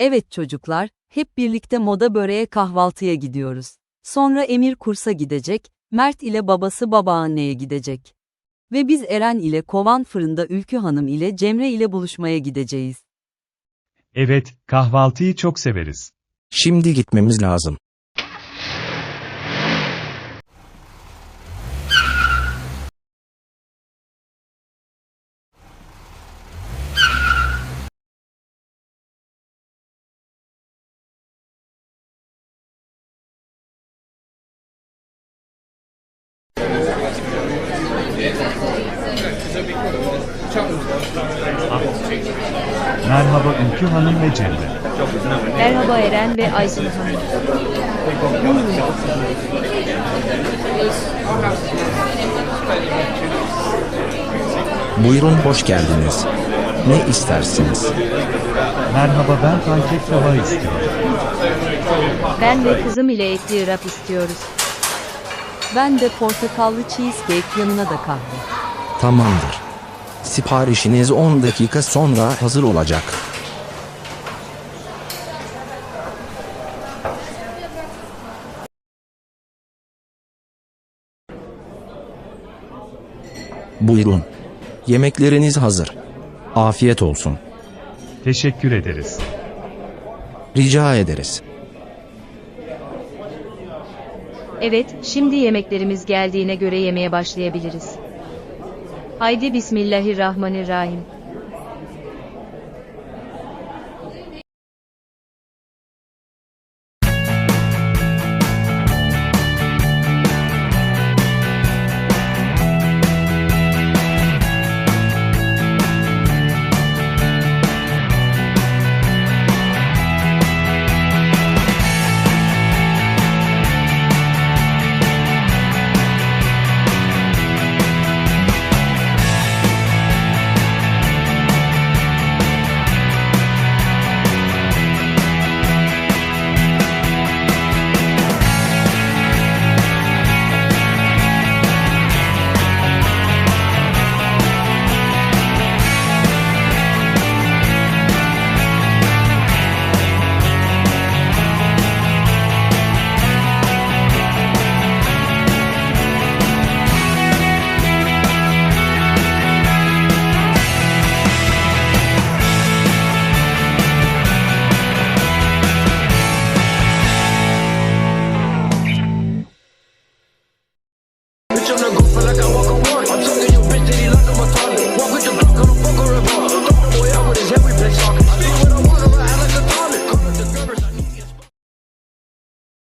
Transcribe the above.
Evet çocuklar, hep birlikte moda böreğe kahvaltıya gidiyoruz. Sonra Emir kursa gidecek, Mert ile babası babaanneye gidecek. Ve biz Eren ile Kovan Fırında Ülkü Hanım ile Cemre ile buluşmaya gideceğiz. Evet, kahvaltıyı çok severiz. Şimdi gitmemiz lazım. Merhaba Ülkü Hanım ve Cemre. Merhaba Eren ve Aysun Hanım. Buyurun hoş geldiniz. Ne istersiniz? Merhaba ben pankek tava istiyorum. Ben ve kızım ile etli wrap istiyoruz. Ben de portakallı cheesecake yanına da kahve. Tamamdır. Siparişiniz 10 dakika sonra hazır olacak. Buyurun. Yemekleriniz hazır. Afiyet olsun. Teşekkür ederiz. Rica ederiz. Evet, şimdi yemeklerimiz geldiğine göre yemeye başlayabiliriz. Haydi Bismillahirrahmanirrahim.